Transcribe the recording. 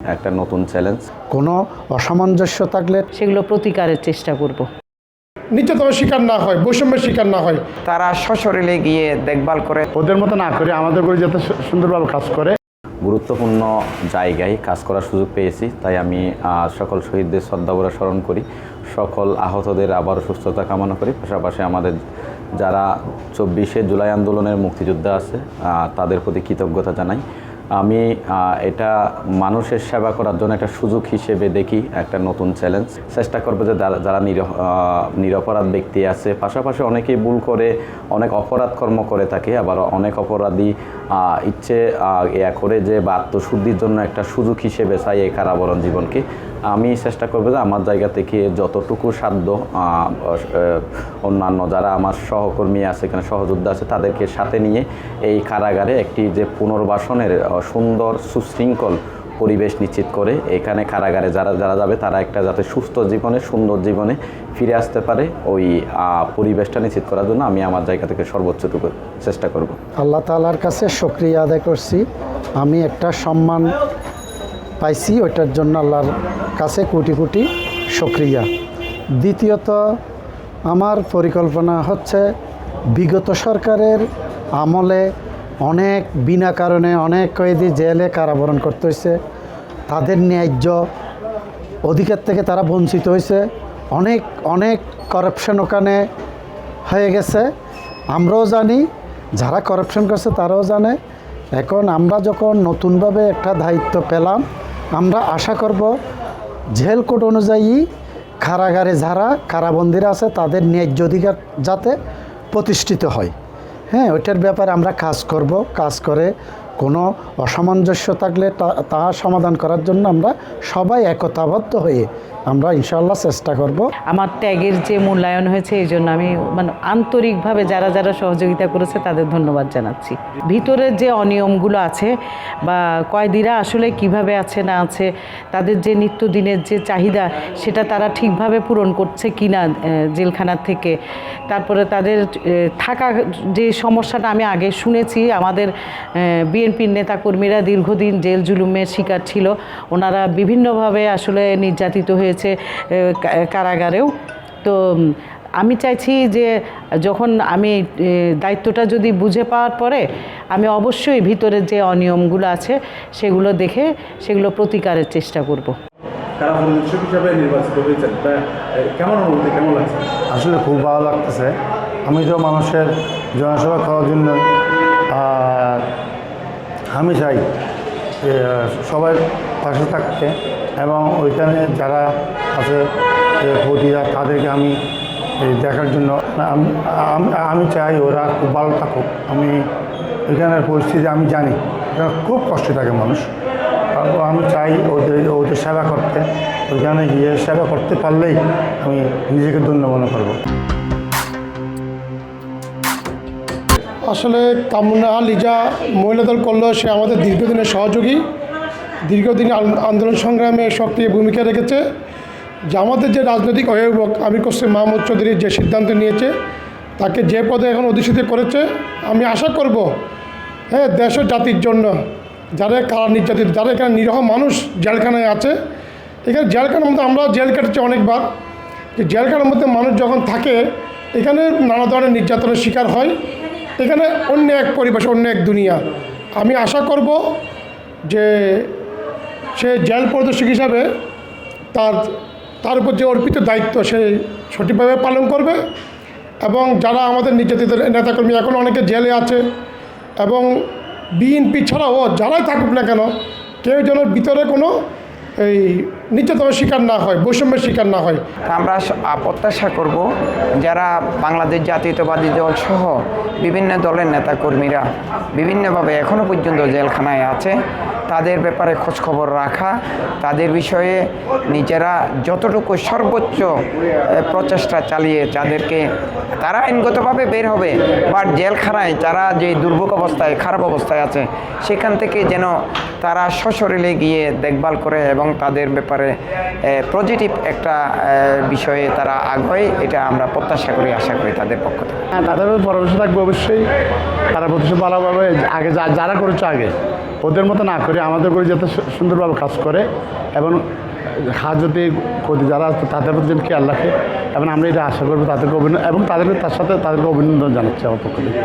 একটা নতুন চ্যালেঞ্জ কোনো অসামঞ্জস্য থাকলে সেগুলো প্রতিকারের চেষ্টা করব। নির্যাতনের শিকার না হয় বৈষম্যের শিকার না হয়। তারা সশরীরে গিয়ে দেখভাল করে। ওদের মতো না করে আমাদের করে যাতে সুন্দরভাবে কাজ করে। গুরুত্বপূর্ণ জায়গায় কাজ করার সুযোগ পেয়েছি তাই আমি সকল শহীদদের শ্রদ্ধাভরে স্মরণ করি। সকল আহতদের আবারও সুস্থতা কামনা করি। পাশাপাশি আমাদের যারা চব্বিশে জুলাই আন্দোলনের মুক্তিযোদ্ধা আছে তাদের প্রতি কৃতজ্ঞতা জানাই। আমি এটা মানুষের সেবা করার জন্য একটা সুযোগ হিসেবে দেখি, একটা নতুন চ্যালেঞ্জ চেষ্টা করব যে যারা- যারা নির- নিরপরাধ ব্যক্তি আছে, পাশাপাশি অনেকেই ভুল করে, অনেক অপরাধ কর্ম করে থাকে, আবার অনেক অপরাধী ইচ্ছে ইয়া করে যে বা আত্মশুদ্ধির জন্য একটা সুযোগ হিসেবে চাই এই কারাবরণ জীবনকে। আমি চেষ্টা করব যে আমার জায়গা থেকে যতটুকু সাধ্য অন্যান্য যারা আমার সহকর্মী আছে, এখানে সহযোদ্ধা আছে, তাদেরকে সাথে নিয়ে এই কারাগারে একটি যে পুনর্বাসনের সুন্দর, সুশৃঙ্খল পরিবেশ নিশ্চিত করে এখানে কারাগারে যারা যারা যাবে তারা একটা যাতে সুস্থ জীবনে, সুন্দর জীবনে ফিরে আসতে পারে। ওই পরিবেশটা নিশ্চিত করার জন্য আমি আমার জায়গা থেকে সর্বোচ্চটুকু চেষ্টা করব। আল্লাহ তালার কাছে সক্রিয় আদায় করছি। আমি একটা সম্মান পাইছি, ওইটার জন্য আল্লাহর কাছে কোটি কোটি সক্রিয়া দ্বিতীয়ত, আমার পরিকল্পনা হচ্ছে বিগত সরকারের আমলে অনেক বিনা কারণে অনেক কয়েদি জেলে কারাবরণ করতে হয়েছে তাদের ন্যায্য অধিকার থেকে তারা বঞ্চিত হয়েছে অনেক অনেক করাপশন ওখানে হয়ে গেছে। আমরাও জানি, যারা করাপশন করছে তারাও জানে। এখন আমরা যখন নতুনভাবে একটা দায়িত্ব পেলাম, আমরা আশা করব জেল কোড অনুযায়ী কারাগারে যারা কারাবন্দিরা আছে তাদের ন্যায্য অধিকার যাতে প্রতিষ্ঠিত হয়। হ্যাঁ ওইটার ব্যাপারে আমরা কাজ করব, কাজ করে কোনো অসামঞ্জস্য থাকলে তা- সমাধান করার জন্য আমরা সবাই একতাবদ্ধ হয়ে আমরা ইনশাল্লাহ চেষ্টা করব। আমার ত্যাগের যে মূল্যায়ন হয়েছে, এই জন্য আমি মানে আন্তরিকভাবে যারা যারা সহযোগিতা করেছে, তাদের ধন্যবাদ জানাচ্ছি। ভিতরের যে অনিয়মগুলো আছে বা কয়েদিরা আসলে কীভাবে আছে, না আছে, তাদের যে নিত্যদিনের যে চাহিদা, সেটা তারা ঠিকভাবে পূরণ করছে কি না জেলখানার থেকে, তারপরে তাদের থাকা যে সমস্যাটা আমি আগে শুনেছি, আমাদের বিএনপির নেতাকর্মীরা দীর্ঘদিন জেল জুলুমের শিকার ছিল। ওনারা বিভিন্নভাবে আসলে নির্যাতিত হয়েছে। কা- কারাগারেও। তো আমি চাইছি যে যখন আমি দায়িত্বটা যদি বুঝে পাওয়ার পরে আমি অবশ্যই ভিতরের যে অনিয়মগুলো আছে সেগুলো দেখে সেগুলো প্রতিকারের চেষ্টা করব। আসলে খুব ভালো লাগতেছে। আমি তো মানুষের জনসেবা করার জন্য আর আমি চাই যে, সবাই পাশে থাকতে। এবং ওইখানে যারা আছে ভোটিরা তাদেরকে আমি দেখার জন্য আমি চাই ওরা খুব ভালো থাকুক। আমি এখানের পরিস্থিতি আমি জানি। খুব কষ্ট থাকে মানুষ। আমি চাই ওদের ওদের সেবা করতে। ওইখানে গিয়ে সেবা করতে পারলেই আমি নিজেকে ধন্য মনে করব। আসলে কামনা লিজা মহিলা দল করল, সে আমাদের দীর্ঘদিনের সহযোগী। দীর্ঘদিন আন- আন্দোলন সংগ্রামে সক্রিয় ভূমিকা রেখেছে। আমাদের যে রাজনৈতিক অভিভাবক আমির কোসেম মাহমুদ চৌধুরী যে সিদ্ধান্ত নিয়েছে, তাকে যে পদে এখন অধিষ্ঠিত করেছে, আমি আশা করব হ্যাঁ দেশ ও জাতির জন্য যারা কারা নির্যাতিত, যারা এখানে নিরহ মানুষ জেলখানায় আছে, এখানে জেলখানার মধ্যে আমরা জেল কেটেছি অনেকবার, যে জেলখানার মধ্যে মানুষ যখন থাকে, এখানে নানা ধরনের নির্যাতনের শিকার হয়, এখানে অন্য এক পরিবেশ, অন্য এক দুনিয়া। আমি আশা করব যে সে জেল পরিদর্শক হিসাবে তার তার উপর যে অর্পিত দায়িত্ব, সে সঠিকভাবে পালন করবে এবং যারা আমাদের নির্যাতিত নেতাকর্মী এখন অনেকে জেলে আছে এবং বিএনপি ছাড়াও যারাই থাকুক না কেন, কেউ যেন ভিতরে কোনো এই নির্যাতনের শিকার না হয়, বৈষম্যের শিকার না হয়। আমরা প্রত্যাশা করব যারা বাংলাদেশ জাতীয়তাবাদী দল সহ বিভিন্ন দলের নেতাকর্মীরা বিভিন্নভাবে এখনও পর্যন্ত জেলখানায় আছে। তাদের ব্যাপারে খোঁজখবর রাখা, তাদের বিষয়ে নিজেরা যতটুকু সর্বোচ্চ প্রচেষ্টা চালিয়ে তাদেরকে তারা আইনগতভাবে বের হবে। বাট জেলখানায় যারা যে দুর্ভোগ অবস্থায়, খারাপ অবস্থায় আছে, সেখান থেকে যেন তারা সশরীরে গিয়ে দেখভাল করে এবং তাদের ব্যাপারে পজিটিভ একটা বিষয়ে তারা আগ্রহী, এটা আমরা প্রত্যাশা করি, আশা করি তাদের পক্ষ থেকে। হ্যাঁ তাদের পরামর্শ থাকবে অবশ্যই। তারা প্রতিষ্ঠা ভালোভাবে আগে যারা করেছে আগে। ওদের মতো না করে আমাদের করে যাতে সুন্দরভাবে কাজ করে এবং হাজতে ক্ষতি যারা আছে, তাদের প্রতি যেন খেয়াল রাখে। এবং আমরা এটা আশা করব তাদেরকে অভিনন্দন এবং তাদেরকে তার সাথে তাদেরকে অভিনন্দন জানাচ্ছি আমার পক্ষ থেকে।